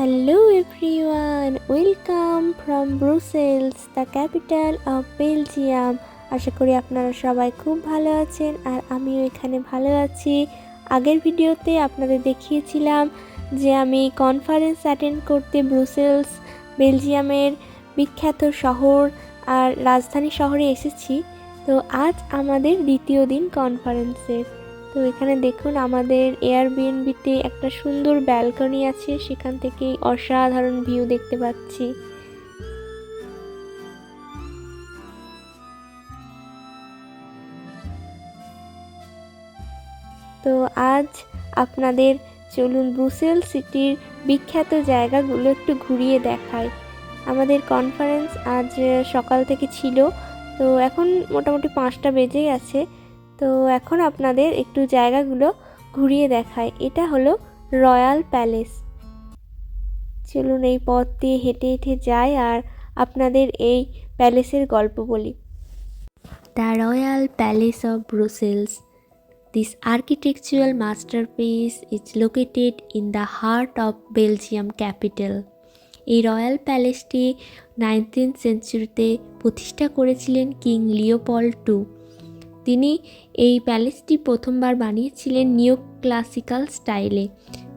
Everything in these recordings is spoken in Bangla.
Hello everyone, welcome from Brussels, the capital of Belgium. আশা করি আপনারা সবাই খুব ভালো আছেন আর আমিও এখানে ভালো আছি। আগের ভিডিওতে আপনাদের দেখিয়েছিলাম যে আমি কনফারেন্স অ্যাটেন্ড করতে ব্রুসেলস বেলজিয়ামের বিখ্যাত শহর আর রাজধানী শহরে এসেছি। তো আজ আমাদের দ্বিতীয় দিন কনফারেন্সের তো এখানে দেখুন আমাদের এয়ারবিএনবিতে একটা সুন্দর ব্যালকনি আছে। সেখান থেকে অসাধারণ ভিউ দেখতে পাচ্ছি। তো আজ আপনাদের চলুন ব্রুসেল সিটির বিখ্যাত জায়গাগুলো একটু ঘুরিয়ে দেখায় আমাদের কনফারেন্স আজ সকাল থেকে ছিল। তো এখন মোটামুটি পাঁচটা বেজে গেছে তো এখন আপনাদের একটু জায়গাগুলো ঘুরিয়ে দেখায় এটা হলো রয়্যাল প্যালেস। চলুন এই পথ দিয়ে হেঁটে হেঁটে যাই আর আপনাদের এই প্যালেসের গল্প বলি। The royal palace of Brussels this architectural masterpiece is located in the heart of Belgium capital এই রয়্যাল প্যালেসটি নাইনটিন সেঞ্চুরিতে প্রতিষ্ঠা করেছিলেন কিং লিওপল টু। তিনি এই প্যালেসটি প্রথমবার বানিয়েছিলেন নিও ক্লাসিক্যাল স্টাইলে।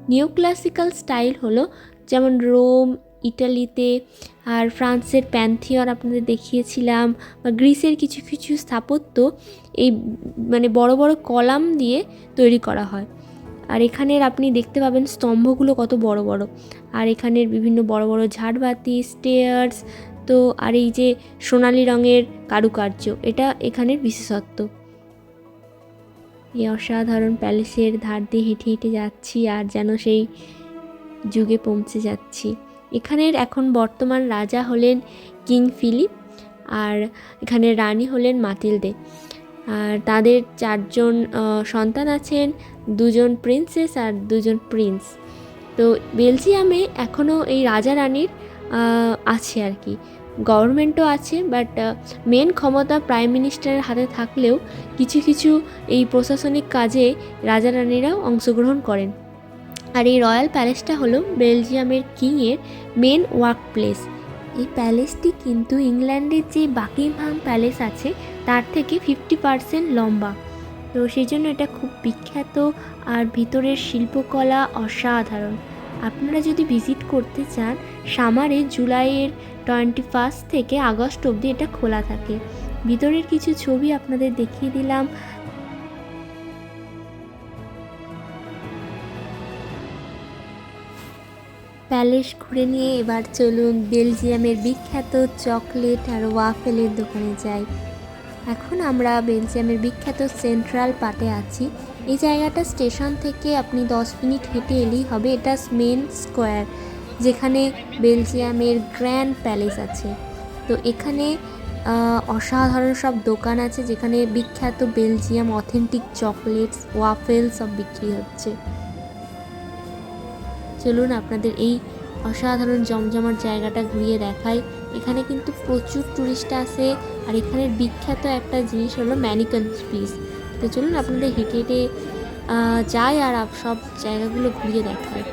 নিও ক্লাসিক্যাল স্টাইল হলো যেমন রোম, ইটালিতে আর ফ্রান্সের প্যান্থিয়ন আপনাদের দেখিয়েছিলাম বা গ্রিসের কিছু কিছু স্থাপত্য এই মানে বড় বড় কলাম দিয়ে তৈরি করা হয়। আর এখানের আপনি দেখতে পাবেন স্তম্ভগুলো কত বড় বড়। আর এখানের বিভিন্ন বড় বড় ঝাড়বাতি স্টেয়ার্স তো আর এই যে সোনালি রঙের কারুকার্য, এটা এখানের বিশেষত্ব। এই অসাধারণ প্যালেসের ধার দিয়ে হেঁটে হেঁটে যাচ্ছি আর যেন সেই যুগে পৌঁছে যাচ্ছি। এখানের এখন বর্তমান রাজা হলেন কিং ফিলিপ আর এখানে রানী হলেন মাতিলদে। আর তাদের চারজন সন্তান আছেন, দুজন প্রিন্সেস আর দুজন প্রিন্স। তো বেলজিয়ামে এখনও এই রাজা রানীর আছে আর কি। গভর্নমেন্টও আছে বাট মেন ক্ষমতা প্রাইম মিনিস্টারের হাতে থাকলেও কিছু কিছু এই প্রশাসনিক কাজে রাজা রানীরাও অংশগ্রহণ করেন। আর এই রয়্যাল প্যালেসটা হলো বেলজিয়ামের কিংয়ের মেন ওয়ার্ক প্লেস এই প্যালেসটি কিন্তু ইংল্যান্ডের যে বাকিংহাম প্যালেস আছে, তার থেকে ফিফটি পারসেন্ট লম্বা। তো সেই জন্য এটা খুব বিখ্যাত আর ভিতরের শিল্পকলা অসাধারণ। আপনারা যদি ভিজিট করতে চান, সামারে জুলাইয়ের টোয়েন্টি ফার্স্ট থেকে আগস্ট অবধি এটা খোলা থাকে। ভিতরের কিছু ছবি আপনাদের দেখিয়ে দিলাম। প্যালেস ঘুরে নিয়ে এবার চলুন বেলজিয়ামের বিখ্যাত চকলেট আর ওয়াফেলের দোকানে যাই। এখন আমরা বেলজিয়ামের বিখ্যাত সেন্ট্রাল পার্টে আছি। এই জায়গাটা স্টেশন থেকে আপনি দশ মিনিট হেঁটে এলেই হবে, এটা মেন স্কোয়ার। যেখানে বেলজিয়ামের গ্র্যান্ড প্যালেস আছে। তো এখানে অসাধারণ সব দোকান আছে যেখানে বিখ্যাত বেলজিয়াম অথেন্টিক চকলেটস ওয়াফেল সব বিক্রি হচ্ছে। চলুন আপনাদের এই অসাধারণ জমজমার জায়গাটা ঘুরিয়ে দেখাই। এখানে কিন্তু প্রচুর টুরিস্ট আসে আর এখানের বিখ্যাত একটা জিনিস হলো ম্যানিকন পিস তো চলুন আপনাদের হেঁটে হেঁটে যাই আর সব জায়গাগুলো ঘুরিয়ে দেখায়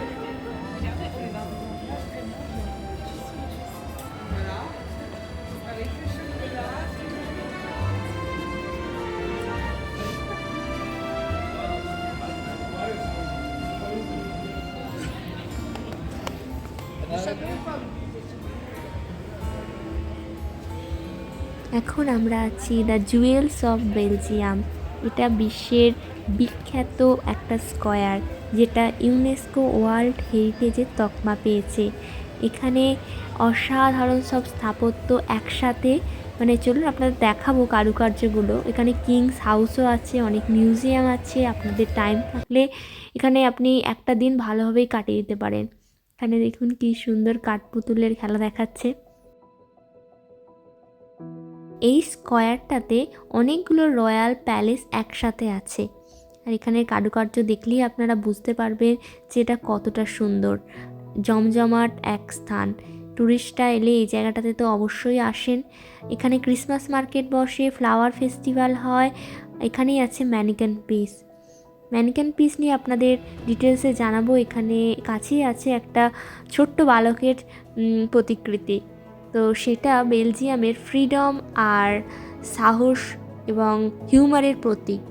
এখন আমরা আছি দ্য জুয়েলস অফ বেলজিয়াম এটা বিশ্বের বিখ্যাত একটা স্কয়ার যেটা ইউনেস্কো ওয়ার্ল্ড হেরিটেজের তকমা পেয়েছে। এখানে অসাধারণ সব স্থাপত্য একসাথে মানে চলুন আপনাদের দেখাবো কারুকার্যগুলো। এখানে কিংস হাউসও আছে, অনেক মিউজিয়াম আছে, আপনাদের টাইম থাকলে এখানে আপনি একটা দিন ভালোভাবেই কাটিয়ে দিতে পারেন। এখানে দেখুন কি সুন্দর কাঠপুতুলের খেলা দেখাচ্ছে। এই স্কোয়ারটাতে অনেকগুলো রয়্যাল প্যালেস একসাথে আছে। আর এখানের কারুকার্য দেখলেই আপনারা বুঝতে পারবেন যে এটা কতটা সুন্দর। জমজমাট এক স্থান। ট্যুরিস্টরা এলে এই জায়গাটাতে তো অবশ্যই আসেন। এখানে ক্রিসমাস মার্কেট বসে, ফ্লাওয়ার ফেস্টিভ্যাল হয়। এখানেই আছে ম্যানিকেন পিস। ম্যানিক্যান পিস নিয়ে আপনাদের ডিটেলসে জানাব। এখানে কাছেই আছে একটা ছোট্ট বালকের প্রতিকৃতি। তো সেটা বেলজিয়ামের ফ্রিডম আর সাহস এবং হিউমারের প্রতীক।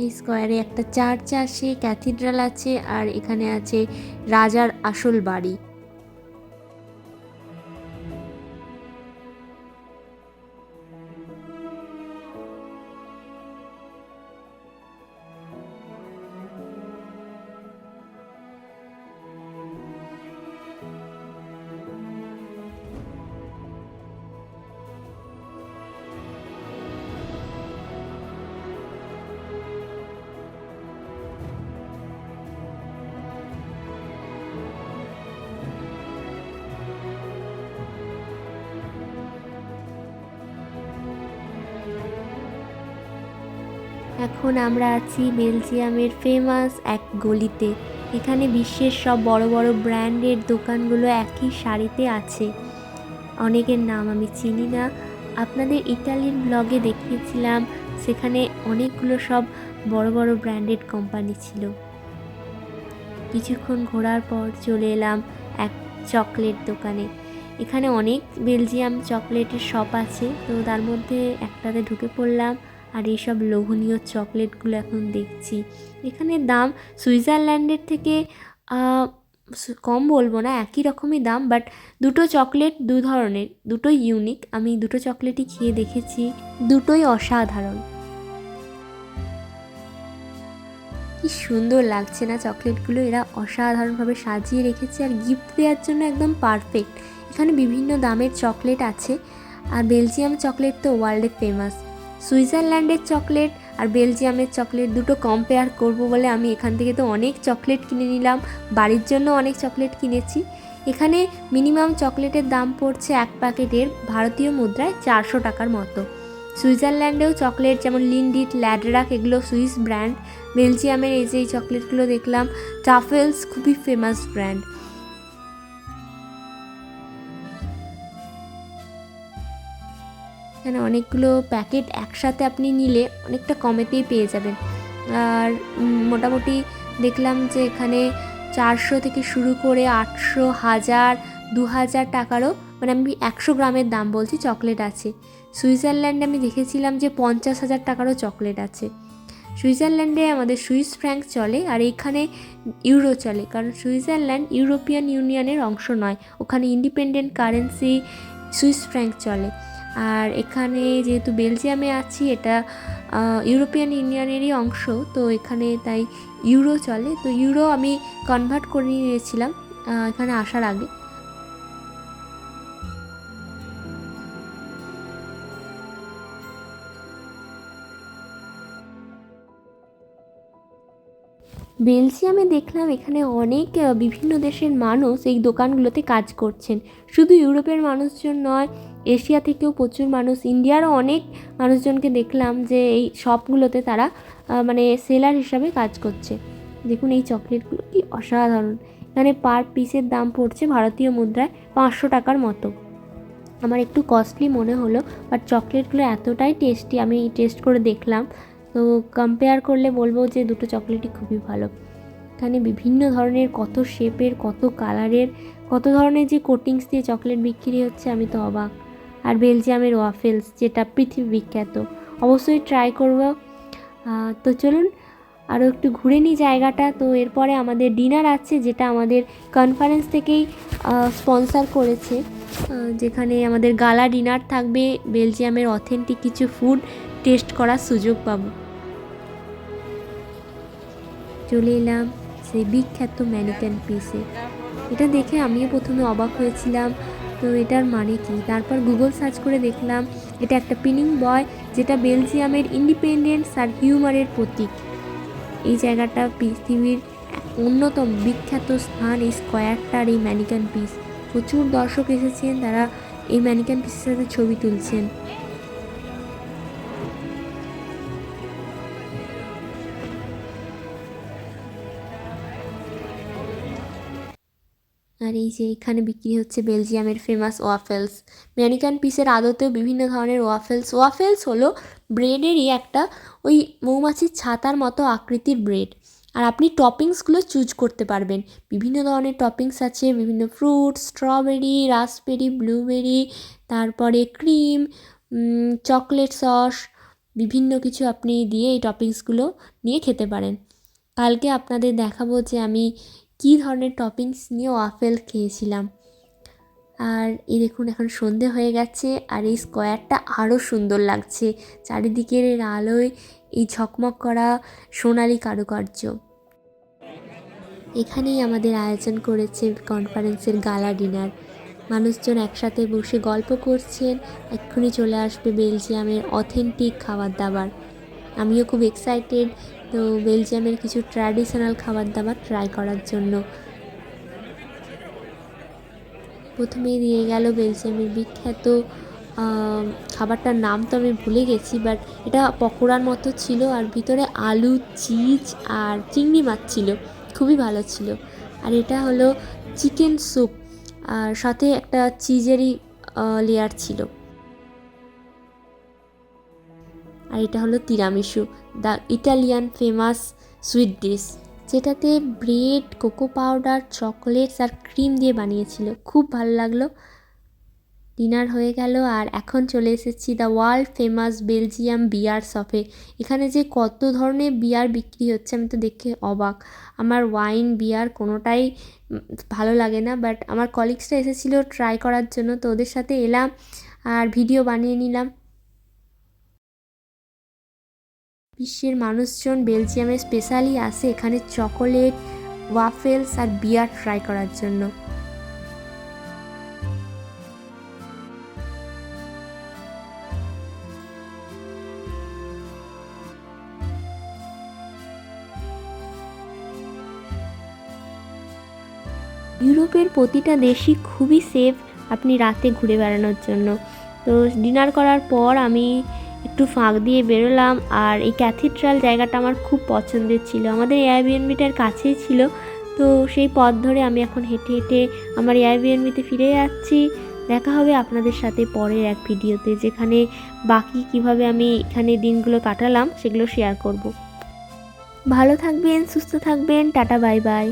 এই স্কোয়ারে একটা চার্চ আছে, ক্যাথিড্রাল আছে, আর এখানে আছে রাজার আসল বাড়ি। এখন আমরা আছি বেলজিয়ামের ফেমাস এক গলিতে। এখানে বিশ্বের সব বড় বড় ব্র্যান্ডের দোকানগুলো একই শাড়িতে আছে। অনেকের নাম আমি চিনি না। আপনাদের ইটালির ব্লগে দেখিয়েছিলাম, সেখানে অনেকগুলো সব বড় বড় ব্র্যান্ডেড কোম্পানি ছিল। কিছুক্ষণ ঘোরার পর চলে এলাম এক চকলেট দোকানে। এখানে অনেক বেলজিয়াম চকলেটের শপ আছে, তো তার মধ্যে একটাতে ঢুকে পড়লাম। আর এইসব লোভনীয় চকলেটগুলো এখন দেখছি। এখানে দাম সুইজারল্যান্ডের থেকে কম বলব না, একই রকমই দাম, বাট দুটো চকলেট দু ধরনের, দুটোই ইউনিক। আমি দুটো চকলেটই খেয়ে দেখেছি, দুটোই অসাধারণ। কি সুন্দর লাগছে না চকলেটগুলো, এরা অসাধারণভাবে সাজিয়ে রেখেছে আর গিফট দেওয়ার জন্য একদম পারফেক্ট এখানে বিভিন্ন দামের চকলেট আছে, আর বেলজিয়াম চকলেট তো ওয়ার্ল্ডে ফেমাস সুইজারল্যান্ডের চকলেট আর বেলজিয়ামের চকলেট দুটো কম্পেয়ার করব বলে আমি এখান থেকে তো অনেক চকলেট কিনে নিলাম। বাড়ির জন্য অনেক চকলেট কিনেছি। এখানে মিনিমাম চকলেটের দাম পড়ছে এক প্যাকেটের ভারতীয় মুদ্রায় চারশো টাকার মতো। সুইজারল্যান্ডেও চকলেট যেমন লিন্ডিট ল্যাডরাক এগুলো সুইস ব্র্যান্ড বেলজিয়ামের এই যে চকলেটগুলো দেখলাম টাফেলস খুবই ফেমাস ব্র্যান্ড এখানে অনেকগুলো প্যাকেট একসাথে আপনি নিলে অনেকটা কমেতেই পেয়ে যাবেন। আর মোটামুটি দেখলাম যে এখানে চারশো থেকে শুরু করে আটশো, হাজার, দু হাজার টাকারও মানে আমি একশো গ্রামের দাম বলছি চকলেট আছে। সুইজারল্যান্ডে আমি দেখেছিলাম যে পঞ্চাশ হাজার টাকারও চকলেট আছে। সুইজারল্যান্ডে আমাদের সুইস ফ্র্যাঙ্ক চলে আর এখানে ইউরো চলে, কারণ সুইজারল্যান্ড ইউরোপিয়ান ইউনিয়নের অংশ নয়, ওখানে ইন্ডিপেন্ডেন্ট কারেন্সি সুইস ফ্র্যাঙ্ক চলে। আর এখানে যেহেতু বেলজিয়ামে আছি, এটা ইউরোপিয়ান ইউনিয়নেরই অংশ, তো এখানে তাই ইউরো চলে। তো ইউরো আমি কনভার্ট করে নিয়েছিলাম এখানে আসার আগে। বেলজিয়ামে দেখলাম এখানে অনেক বিভিন্ন দেশের মানুষ এই দোকানগুলোতে কাজ করছেন। শুধু ইউরোপের মানুষজন নয়, এশিয়া থেকেও প্রচুর মানুষ, ইন্ডিয়ারও অনেক মানুষজনকে দেখলাম যে এই শপগুলোতে তারা মানে সেলার হিসাবে কাজ করছে। দেখুন এই চকলেটগুলো কি অসাধারণ। এখানে পার পিসের দাম পড়ছে ভারতীয় মুদ্রায় পাঁচশো টাকার মতো। আমার একটু কস্টলি মনে হলো, বাট চকলেটগুলো এতটাই টেস্টি, আমি টেস্ট করে দেখলাম। তো কম্পেয়ার করলে বলব যে দুটো চকলেটই খুবই ভালো। এখানে বিভিন্ন ধরনের কত শেপের কত কালারের কত ধরনের যে কোটিংস দিয়ে চকলেট বিক্রি হচ্ছে, আমি তো অবাক। আর বেলজিয়ামের ওয়াফেলস যেটা পৃথিবী বিখ্যাত, অবশ্যই ট্রাই করব। তো চলুন আরও একটু ঘুরে নিই জায়গাটা। তো এরপরে আমাদের ডিনার আছে, যেটা আমাদের কনফারেন্স থেকেই স্পন্সার করেছে। যেখানে আমাদের গালা ডিনার থাকবে বেলজিয়ামের অথেন্টিক কিছু ফুড টেস্ট করার সুযোগ পাবো। চলে এলাম সেই বিখ্যাত ম্যানিক্যান পিসে। এটা দেখে আমিও প্রথমে অবাক হয়েছিলাম, তো এটার মানে কি? তারপর গুগল সার্চ করে দেখলাম, এটা একটা পিনিং বয় যেটা বেলজিয়ামের ইন্ডিপেন্ডেন্স আর হিউমারের প্রতীক। এই জায়গাটা পৃথিবীর অন্যতম বিখ্যাত স্থান, এই স্কোয়ারটার এই ম্যানিক্যান পিস। প্রচুর দর্শক এসেছেন, তারা এই ম্যানিক্যান পিসের সাথে ছবি তুলছেন। এই যে এখানে বিক্রি হচ্ছে বেলজিয়ামের ফেমাস ওয়াফেলস ম্যানিকান পিসের আদতেও বিভিন্ন ধরনের ওয়াফেলস ওয়াফেলস হলো ব্রেডেরই একটা ওই মৌমাছির ছাতার মতো আকৃতির ব্রেড আর আপনি টপিংসগুলো চুজ করতে পারবেন। বিভিন্ন ধরনের টপিংস আছে, বিভিন্ন ফ্রুট স্ট্রবেরি রাসবেরি ব্লুবেরি তারপরে ক্রিম চকলেট সস বিভিন্ন কিছু আপনি দিয়ে এই টপিংসগুলো নিয়ে খেতে পারেন। কালকে আপনাদের দেখাবো যে আমি কী ধরনের টপিংস নিয়ে ওয়াফেল খেয়েছিলাম? আর এই দেখুন, এখন সন্ধে হয়ে গেছে, আর এই স্কোয়ারটা আরও সুন্দর লাগছে। চারিদিকের এর আলোয় এই ঝকমক করা সোনালি কারুকার্য। এখানেই আমাদের আয়োজন করেছে কনফারেন্সের গালা ডিনার মানুষজন একসাথে বসে গল্প করছেন, এক্ষুনি চলে আসবে বেলজিয়ামের অথেন্টিক খাবার দাবার। আমিও খুব এক্সাইটেড তো বেলজিয়ামের কিছু ট্র্যাডিশনাল খাবার দাবার ট্রাই করার জন্য। প্রথমেই দিয়ে গেল বেলজিয়ামের বিখ্যাত খাবারটার নাম তো আমি ভুলে গেছি বাট এটা পকোড়ার মতো ছিল আর ভিতরে আলু চিজ আর চিংড়ি মাছ ছিল। খুবই ভালো ছিল। আর এটা হলো চিকেন স্যুপ আর সাথে একটা চিজেরই লেয়ার ছিল। আর এটা হলো tiramisu the Italian famous sweet dish যেটাতে ব্রেড কোকো পাউডার চকলেটস আর ক্রিম দিয়ে বানিয়েছিল। খুব ভালো লাগল। ডিনার হয়ে গেল আর এখন চলে এসেছি the world famous Belgium beer শপে এখানে যে কত ধরনের বিয়ার বিক্রি হচ্ছে আমি তো দেখে অবাক। আমার ওয়াইন বিয়ার কোনোটাই ভালো লাগে না বাট আমার কলিগসরা এসেছিল ট্রাই করার জন্য, তো ওদের সাথে এলাম আর ভিডিও বানিয়ে নিলাম। বিশ্বের মানুষজন বেলজিয়ামে স্পেশালি আসে এখানে চকোলেট ওয়াফেলস আর বিয়ার ট্রাই করার জন্য। ইউরোপের প্রতিটা দেশই খুবই সেফ আপনি রাতে ঘুরে বেড়ানোর জন্য। তো ডিনার করার পর আমি একটু ফাঁক দিয়ে বেরোলাম আর এই ক্যাথিড্রাল জায়গাটা আমার খুব পছন্দের ছিল। আমাদের এয়ারবিএনবিটার কাছেই ছিল। তো সেই পথ ধরে আমি এখন হেঁটে হেঁটে আমার এয়ারবিএনবিতে ফিরে যাচ্ছি। দেখা হবে আপনাদের সাথে পরের এক ভিডিওতে যেখানে বাকি কীভাবে আমি এখানে দিনগুলো কাটালাম সেগুলো শেয়ার করব। ভালো থাকবেন, সুস্থ থাকবেন, টাটা বাই বাই